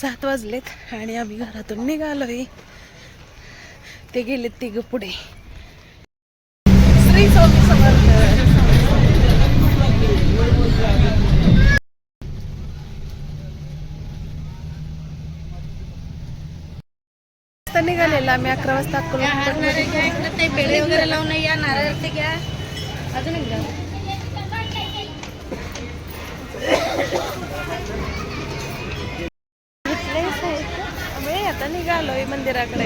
सात वाजलेत आणि आम्ही घरातून निघालोय. ते गेलेत तिघ पुढे. श्री स्वामी समर्थ. वाजता निघालेला आम्ही अकरा वाजता अक्कलकोट. ते पेढे वगैरे लावून या. नारळ ते घ्या. अजून एकदा आता निघालोय मंदिराकडे.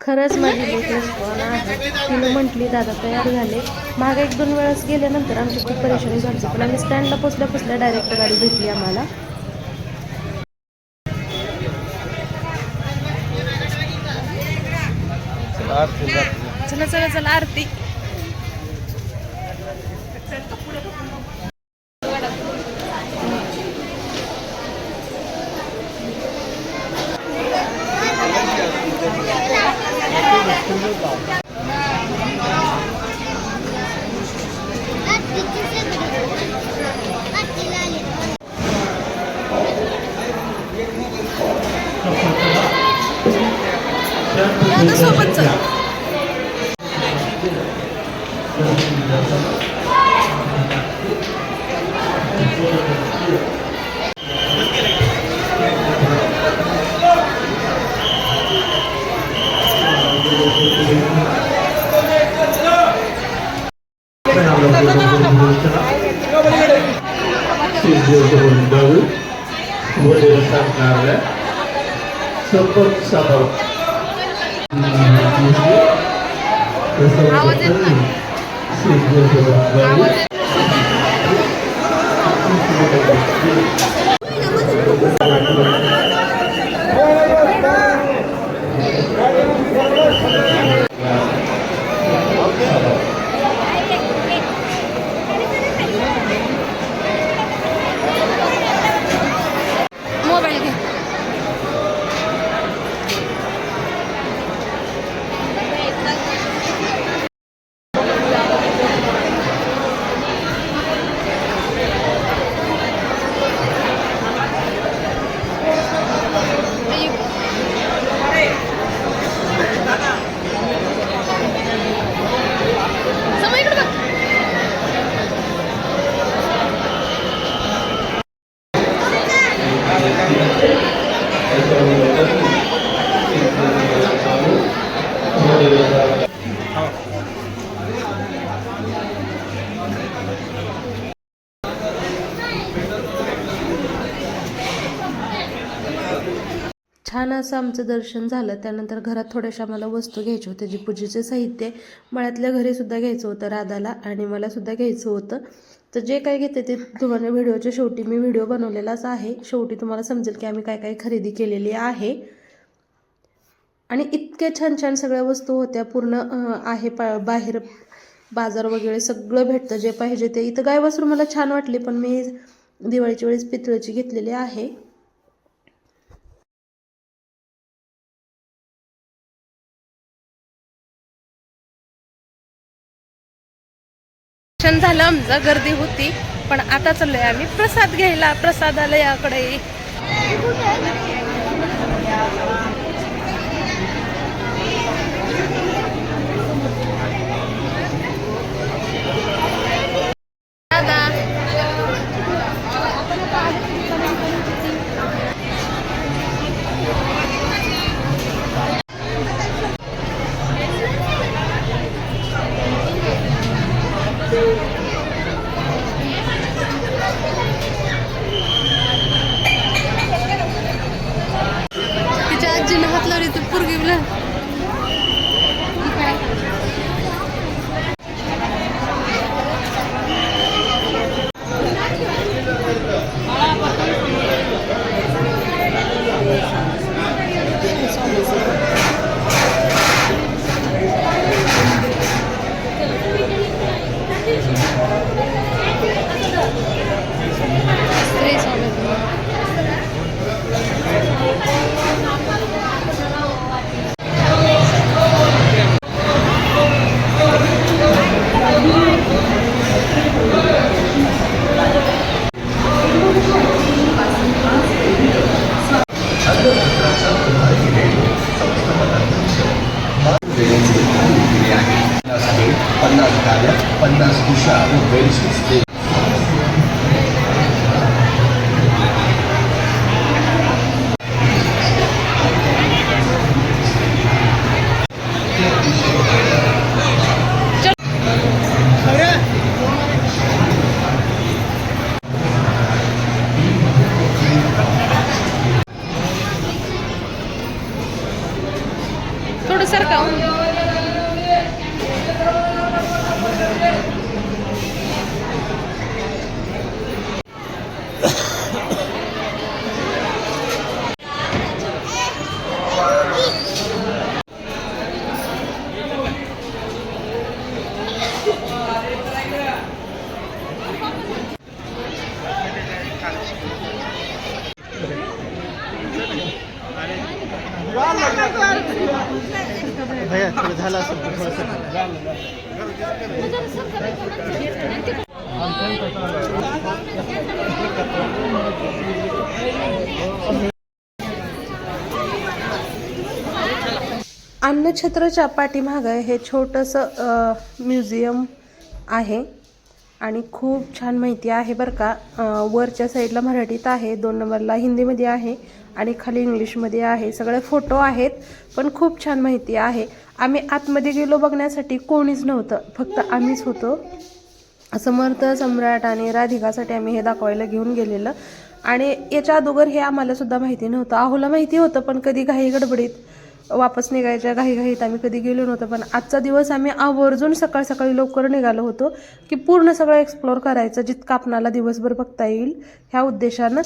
खरंच माझी लेक रिस्पॉन आहे. तिनं म्हटली दादा तयार झाले. मागे एक दोन वेळेस गेल्यानंतर आमची खूप परेशानी झाली पण आम्ही स्टँडला पोचल्या पोचल्या डायरेक्ट गाडी भेटली आम्हाला. चला चला चला आरती. Seperti sabab आवाज येत नाही. Sejauh मोबाईल घ्या समोर इकडे बघ छान असं आमचं दर्शन झालं. त्यानंतर घरात थोड्याशा मला वस्तू घ्यायच्या होत्या. जी पूजेचे साहित्य मळ्यातल्या घरीसुद्धा घ्यायचं होतं राधाला आणि मला सुद्धा घ्यायचं होतं. तर जे काय घेते ते तुम्हाला व्हिडिओच्या शेवटी मी व्हिडिओ बनवलेलाच आहे. शेवटी तुम्हाला समजेल की आम्ही काय काय खरेदी केलेली आहे. आणि इतक्या छान छान सगळ्या वस्तू होत्या. पूर्ण आहे पा बाहेर बाजार वगैरे सगळं भेटतं. जे पाहिजे ते. इथं गाय वासरू मला छान वाटले पण मी दिवाळीच्या वेळेस पितळेची घेतलेली आहे. दर्शन झालं आमचं गर्दी होती. पण आता चाललोय आम्ही प्रसाद घ्यायला प्रसादालयाकडे अन्नछत्रच्या पाठीमागं हे छोटंसं म्युझियम आहे आणि खूप छान माहिती आहे बरं का. वरच्या साईडला मराठीत आहे दोन नंबरला हिंदीमध्ये आहे आणि खाली इंग्लिशमध्ये आहे. सगळे फोटो आहेत पण खूप छान माहिती आहे. आम्ही आतमध्ये गेलो बघण्यासाठी कोणीच नव्हतं फक्त आम्हीच होतो. समर्थ सम्राट आणि राधिकासाठी आम्ही हे दाखवायला घेऊन गेलेलं. आणि याच्या अगोदर हे आम्हाला सुद्धा माहिती नव्हतं. आहोला माहिती होतं पण कधी घाई गडबडीत वापस निघायच्या घाईघाईत आम्ही कधी गेलो नव्हतो पण आजचा दिवस आम्ही आवर्जून सकाळ सकाळी लवकर निघालो होतो की पूर्ण सगळं एक्सप्लोर करायचं जितकं आपणाला दिवसभर बघता येईल ह्या उद्देशानं.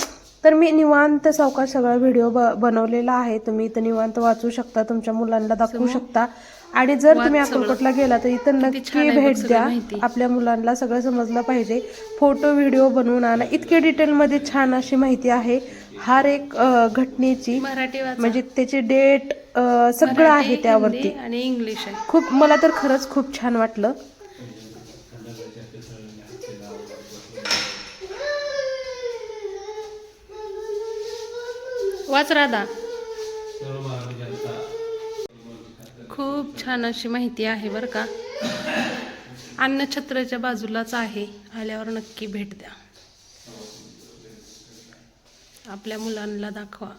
तर मी निवांत सावकाश सगळा व्हिडिओ ब बनवलेला आहे. तुम्ही इथं निवांत वाचू शकता तुमच्या मुलांना दाखवू शकता. आणि जर तुम्ही अक्कलकोटला गेला तर इथं नक्की भेट द्या. आपल्या मुलांना सगळं समजलं पाहिजे. फोटो व्हिडिओ बनवून आणा. इतके डिटेलमध्ये छान अशी माहिती आहे. हर एक घटनेची मराठी वाचा. म्हणजे त्याची डेट सगळं आहे त्यावरती. आणि इंग्लिश आहे. खूप मला तर खरंच खूप छान वाटलं. वाच राधा. खूप छान अशी माहिती आहे बरं का. अन्नछत्राच्या बाजूलाच आहे. आल्यावर नक्की भेट द्या. आपल्या मुलांना दाखवा.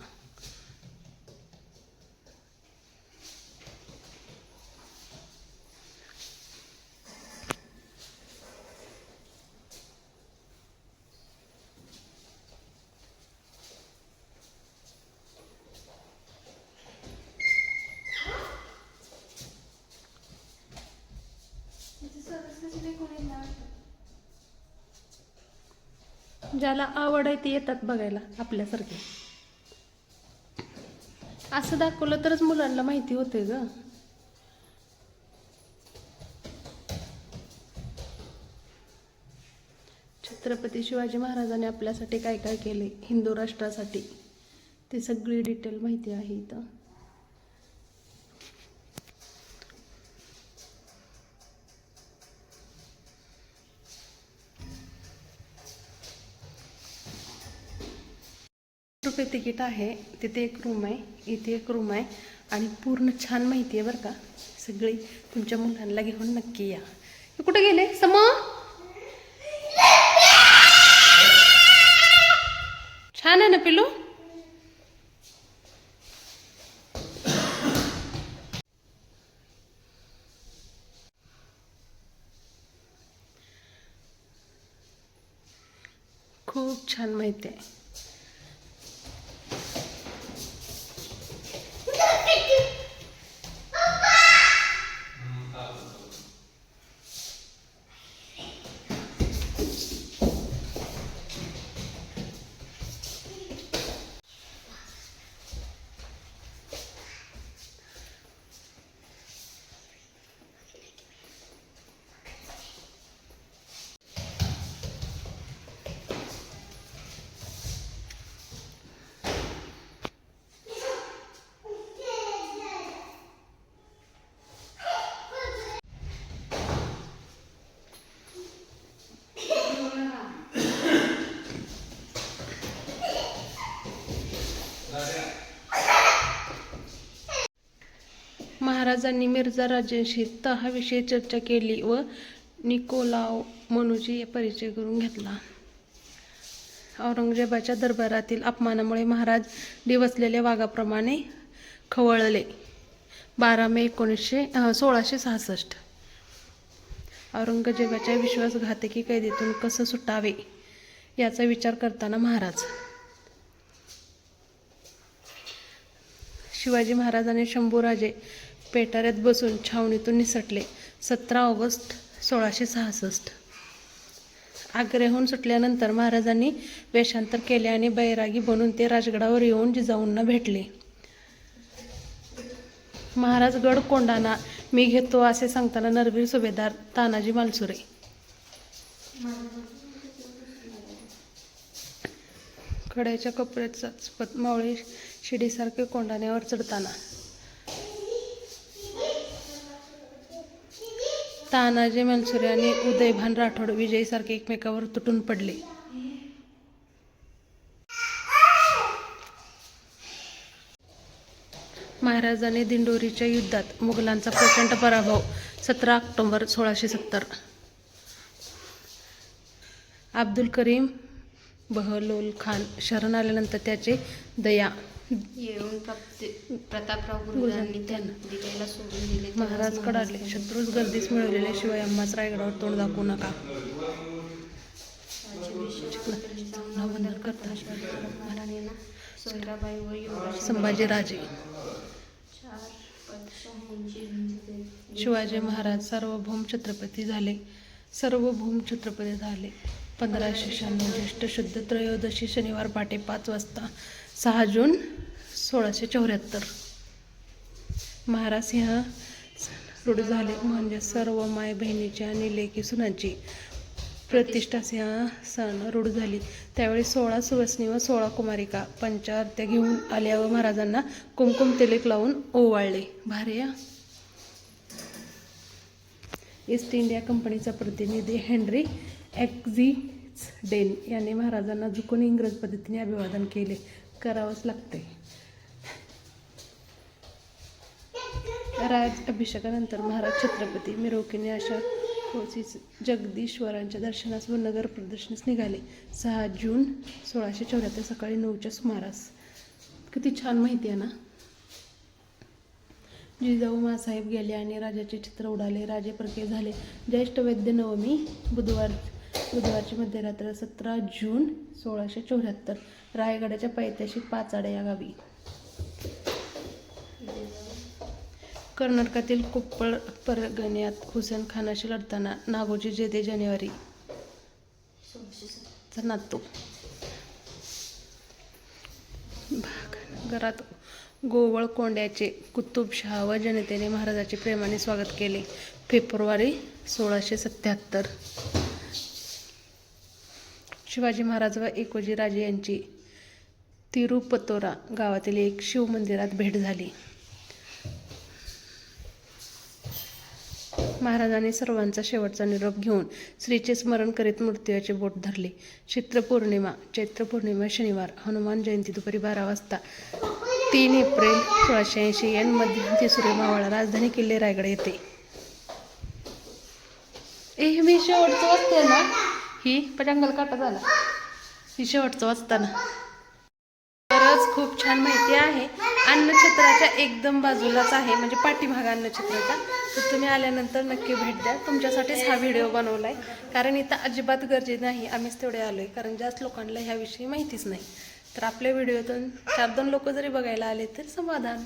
ज्याला आवड आहे ते येतात बघायला आपल्यासारखे. असं दाखवलं तरच मुलांना माहिती होते ग. छत्रपती शिवाजी महाराजांनी आपल्यासाठी काय काय केले हिंदू राष्ट्रासाठी. ते सगळी डिटेल माहिती आहे इथं. रुपये तिकीट आहे. तिथे एक रूम आहे. इथे एक रूम आहे. आणि पूर्ण छान माहिती आहे बरं का. सगळी तुमच्या मुलांना घेऊन नक्की या. कुठे गेले? सम छान आहे ना पिलू खूप छान माहिती आहे. महाराजांनी मिर्झा राजेंशी तहाविषयी चर्चा केली व निकोलाव मनुजी परिचय करून घेतला. औरंगजेबाच्या दरबारातील अपमानामुळे महाराज डिवचलेल्या वाघाप्रमाणे खवळले. बारा मे एकोणीसशे सोळाशे सहासष्ट. औरंगजेबाच्या विश्वासघातकी कैदेतून कसं सुटावे याचा विचार करताना महाराज. शिवाजी महाराजांनी शंभूराजे पेटाऱ्यात बसून छावणीतून निसटले. सतरा ऑगस्ट सोळाशे सहासष्ट. आग्र्याहून सुटल्यानंतर महाराजांनी वेषांतर केले आणि बैरागी बनून ते राजगडावर येऊन जिजाऊंना भेटले. महाराज गड कोंडाना मी घेतो असे सांगताना नरवीर सुभेदार तानाजी मालसुरे. कड्याच्या कपड्याचा चपत मावळे शिडीसारखे कोंडाण्यावर चढताना. तानाजी मनसुरे आणि उदयभान राठोड विजयीसारखे एकमेकावर तुटून पडले. महाराजाने दिंडोरीच्या युद्धात मुघलांचा प्रचंड पराभव सतरा ऑक्टोंबर सोळाशे सत्तर. अब्दुल करीम बहलोल खान शरण आल्यानंतर त्याचे दया येऊन प्रतापराव गुरुजांनी त्यांना दिलेला सोडून दिले. महाराज कडाडले. शत्रूस गर्दीस मिळवलेल्या शिवाय आम्हाच रायगडावर तोंड दाखवू नका. संभाजीराजे शिवाजी महाराज सार्वभौम छत्रपती झाले. सार्वभौम छत्रपती झाले. पंधराशे शहाण्णव ज्येष्ठ शुद्ध त्रयोदशी शनिवार पहाटे पाच वाजता सहा जून सोळाशे चौऱ्याहत्तर. महाराज सिंह रूढ झाले. म्हणजे सर्व माय बहिणीची आणि लेखी सुनांची प्रतिष्ठा सिंह सण रूढ झाली. त्यावेळी सोळा सुवसनी व सोळा कुमारिका पंचारत्या घेऊन आल्या व महाराजांना कुमकुम तिलक लावून ओवाळले. भार्या ईस्ट इंडिया कंपनीचा प्रतिनिधी हेनरी डेन यांनी महाराजांना झुकून इंग्रज पद्धतीने अभिवादन केले. करावंच लागते राज अभिषेकानंतर महाराज छत्रपती मिरवकीने अशा कोसीस जगदीश्वरांच्या दर्शनास व नगर प्रदर्शनास निघाले. सहा जून सोळाशे चौऱ्याहत्तर सकाळी नऊच्या सुमारास. किती छान माहिती आहे ना? जिजाऊ मासाहेब गेले आणि राजाचे चित्र उडाले. राजे परके झाले. ज्येष्ठ वैद्य नवमी बुधवार बुधवारची मध्यरात्र सतरा जून सोळाशे चौऱ्याहत्तर. रायगडाच्या पायथ्याशी पाचाडे या गावी. कर्नाटकातील कुप्पळ परगण्यात हुसेन खानाशी लढताना नागोजी जेदे जानेवारी. नातू घरात गोवळ कोंड्याचे कुतुबशहा व जनतेने महाराजाचे प्रेमाने स्वागत केले. फेब्रुवारी सोळाशे सत्याहत्तर. शिवाजी महाराज व एकोजी राजे यांची तिरुपतोरा गावातील एक शिवमंदिरात भेट झाली. महाराजांनी सर्वांचा शेवटचा निरोप घेऊन श्रीचे स्मरण करीत मृत्यूचे बोट धरले. चित्र पौर्णिमा चैत्र पौर्णिमा शनिवार हनुमान जयंती दुपारी बारा वाजता तीन एप्रिल सोळाशे ऐंशी एन मध्यंती सूर्य मावळा राजधानी किल्ले रायगड येते ए मी शेवटचं वाचते ना? ही पजांगल काटा झाला. ही शेवटचं वाचताना. खरंच खूप छान माहिती आहे. अन्नछत्राच्या एकदम बाजूलाच आहे म्हणजे पाठीभाग अन्नछत्राचा तर तुम्ही आल्यानंतर नक्की भेट द्या. तुमच्यासाठीच हा व्हिडिओ बनवला आहे कारण इथं अजिबात गरजे नाही. आम्हीच तेवढे आलो आहे कारण जास्त लोकांना ह्याविषयी माहितीच नाही. तर आपल्या व्हिडिओतून चार दोन लोक जरी बघायला आले तर समाधान.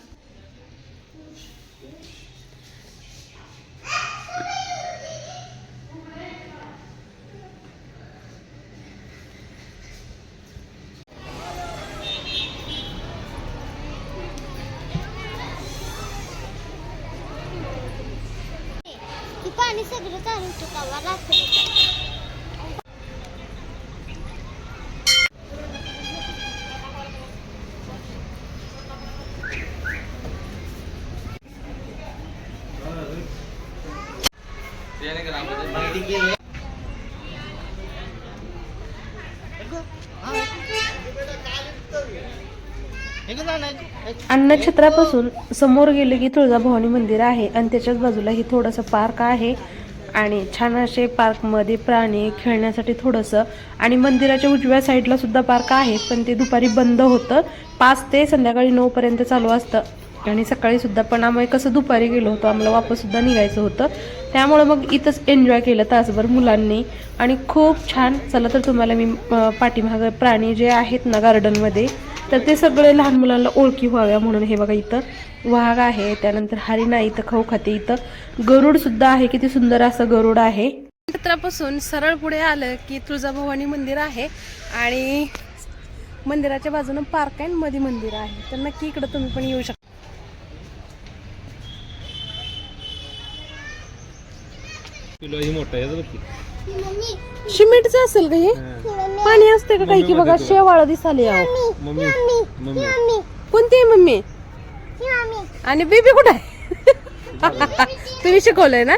अन्नछत्रापासून समोर गेले की तुळजाभवानी मंदिर आहे आणि त्याच्याच बाजूला हे थोडंसं पार्क आहे आणि छान असे पार्कमध्ये प्राणी खेळण्यासाठी थोडंसं आणि मंदिराच्या उजव्या साईडला सुद्धा पार्क आहे पण ते दुपारी बंद होतं. पाच ते संध्याकाळी नऊपर्यंत चालू असतं. आणि सकाळी सुद्धा पण आम्ही कसं दुपारी गेलो होतो आम्हाला वापस सुद्धा निघायचं होतं. त्यामुळं मग इथंच एन्जॉय केलं तासभर मुलांनी. आणि खूप छान चला तर तुम्हाला मी अं, पाठीमागं प्राणी जे आहेत ना गार्डनमध्ये तर ते सगळे लहान मुलांना ओळखी व्हाव्या म्हणून हे बघा इथं वाघ आहे त्यानंतर हरिणा इथं खाऊ खाते इथं. गरुड सुद्धा आहे किती सुंदर असं गरुड आहे. क्षेत्रापासून सरळ पुढे आलं की तुळजाभवानी मंदिर आहे. आणि मंदिराच्या बाजूनं पार्क आहे आणि मध्ये मंदिर आहे. तर नक्की इकडं तुम्ही पण येऊ शकता. ही आहे सिमेंटचं असेल का हे? पाणी असते का काही की बघा शेवाळ दिसाले अहो मम्मी मम्मी मम्मी कोणती आहे मम्मी? ही मम्मी. आणि बेबी कुठं आहे? तुम्ही शिकवलंय ना?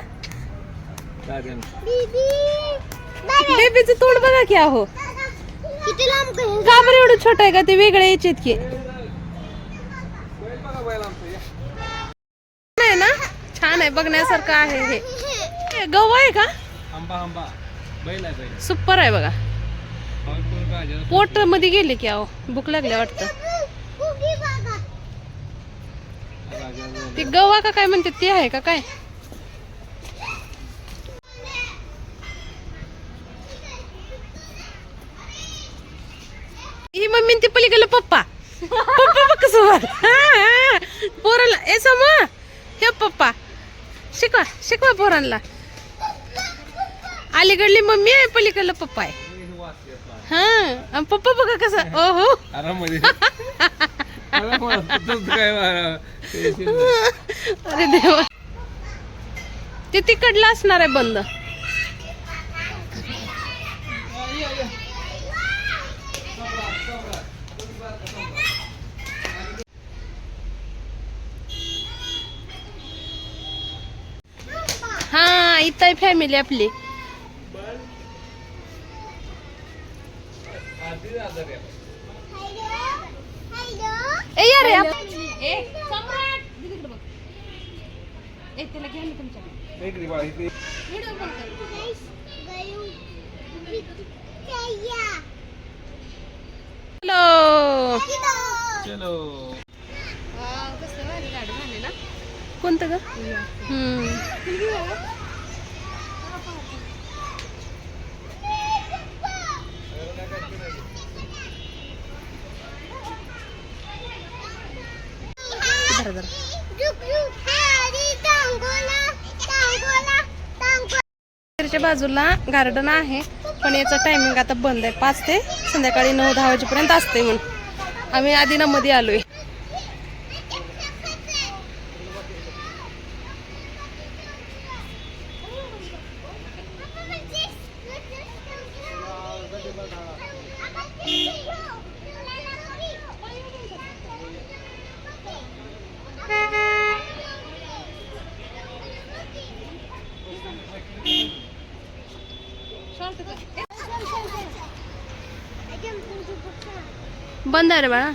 बेबीचं तोंड बघा की करेल का बरं एवढं छोटं आहे का? ते वेगळे यायचे की. नाही ना? छान आहे बघण्यासारखं आहे हे. हे गहू आहे का? आंबा आंबा. बैल आहे बैल. सुपर आहे बघा? पोट मध्ये गेले की अहो भूक लागल्या वाटतं. कुकी बघा. राजा झालं. ते गवा का काय म्हणते ते आहे का काय? ही मम्मी ती पलीकडलं पप्पा. पप्पा बघ. हा, हा. पोराला ए सम हे पप्पा. शिकवा शिकवा पोरांना. अलीकडली मम्मी आहे पलीकडलं पप्पा आहे. हा पप्पा बघा कसं टेन्शन नाही. अरे देवा. ते तिकडलं असणार आहे बंद हा इथं आहे फॅमिली आपली ए या रे आप- ए सम्राट दीदीकडे बघ ए त्याला घ्या ना तुमच्या इकडे बघ, व्हिडिओ कॉल कर. हॅलो चलो कोणतं ग? हम्म. बाजूला गार्डन आहे पण याचं टायमिंग आता बंद आहे. पाच ते संध्याकाळी नऊ दहा वाजेपर्यंत असते म्हणून. आम्ही आधी मध्ये आलोय. बंद आहे रे बाळा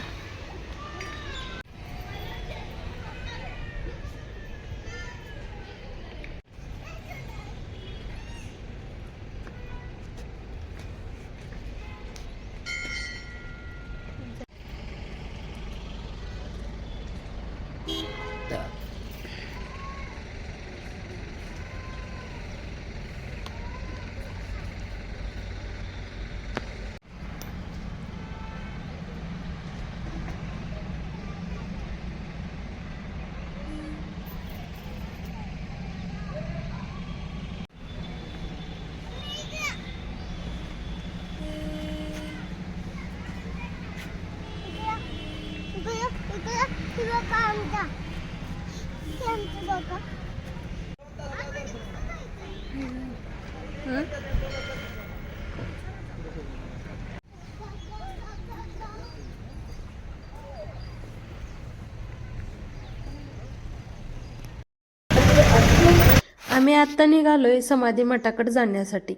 आम्ही आत्ता निघालो आहे समाधी मठाकडे जाण्यासाठी.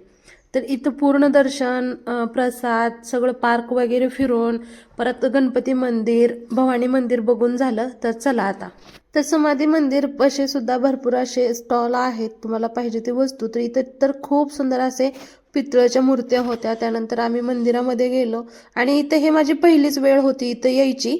तर इथं पूर्ण दर्शन प्रसाद सगळं पार्क वगैरे फिरून परत गणपती मंदिर भवानी मंदिर बघून झालं तर चला आता. तर समाधी मंदिर असे सुद्धा भरपूर असे स्टॉल आहेत. तुम्हाला पाहिजे ती वस्तू. तर इथं तर खूप सुंदर असे पितळच्या मूर्त्या होत्या. त्यानंतर आम्ही मंदिरामध्ये गेलो. आणि इथं हे माझी पहिलीच वेळ होती इथं यायची.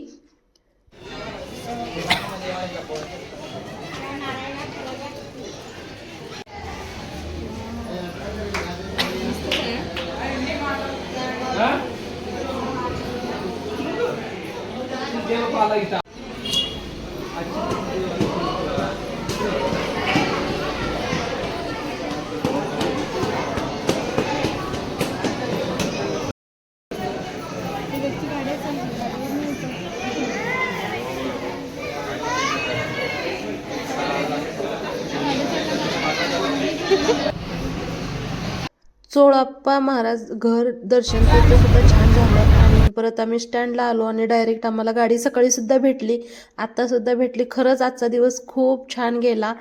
चोळाप्पा महाराज घर दर्शन ते सुद्धा छान झालं परत आम्ही स्टँडला आलो आणि डायरेक्ट आम्हाला गाडी सकाळी सुद्धा भेटली. आत्तासुद्धा भेटली. खरंच आजचा दिवस खूप छान गेला.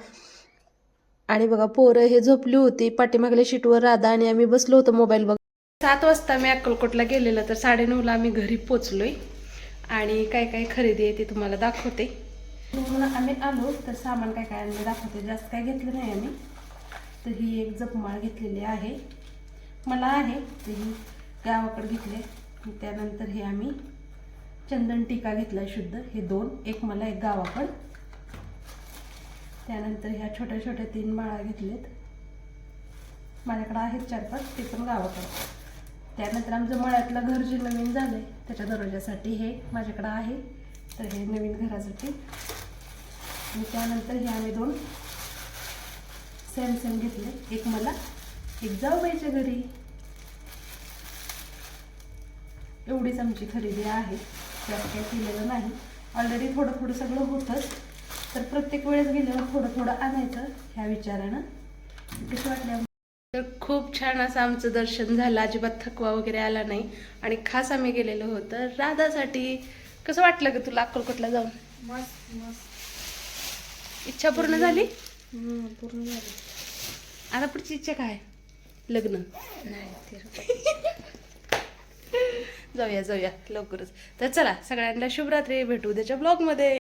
आणि बघा पोरं हे झोपली होती. पाठीमागल्या शीटवर राधा आणि आम्ही बसलो होतो मोबाईल बघ सात वाजता मी अक्कलकोटला गेलेलं तर साडेनऊला आम्ही घरी पोचलोय. आणि काय काय खरेदी आहे ते तुम्हाला दाखवते. म्हणून आम्ही आलो तर सामान काय काय आम्ही दाखवते. जास्त काय घेतलं नाही आम्ही. तर ही एक जपमाळ घेतलेली आहे. मला आहे तर ही गावाकडे घेतले त्यानंतर हे आम्ही चंदन टीका घेतला शुद्ध. हे दोन एक मला एक गावाकड त्यानंतर ह्या छोट्या छोट्या तीन माळा घेतलेत. माझ्याकडे आहेत चार पाच ते पण गावाकडे त्यानंतर आमचं मळ्यातलं घर जे नवीन झालं आहे त्याच्या दरवाजासाठी हे माझ्याकडं आहे. तर हे नवीन घरासाठी. आणि त्यानंतर हे आम्ही दोन सेम सेम घेतले. एक मला एक जाऊबाईच्या घरी. एवढीच आमची खरेदी आहे. जास्त काही केलेलं नाही. ऑलरेडी थोडं थोडं सगळं होतंच तर प्रत्येक वेळेस गेल्यावर थोडं थोडं आणायचं. ह्या विचारानं. कसं वाटलं तर खूप छान असं आमचं दर्शन झालं. अजिबात थकवा वगैरे आला नाही. आणि खास आम्ही गेलेलो होतं. राधासाठी कसं वाटलं ग तुला अक्कलकोटला जाऊन? मस्त मस्त. इच्छा पूर्ण झाली? पूर्ण झालं. आता पुढची इच्छा काय? लग्न. नाही ते जाऊया जाऊया. लवकरच. तर चला सगळ्यांना शुभरात्री. भेटू त्याच्या ब्लॉगमध्ये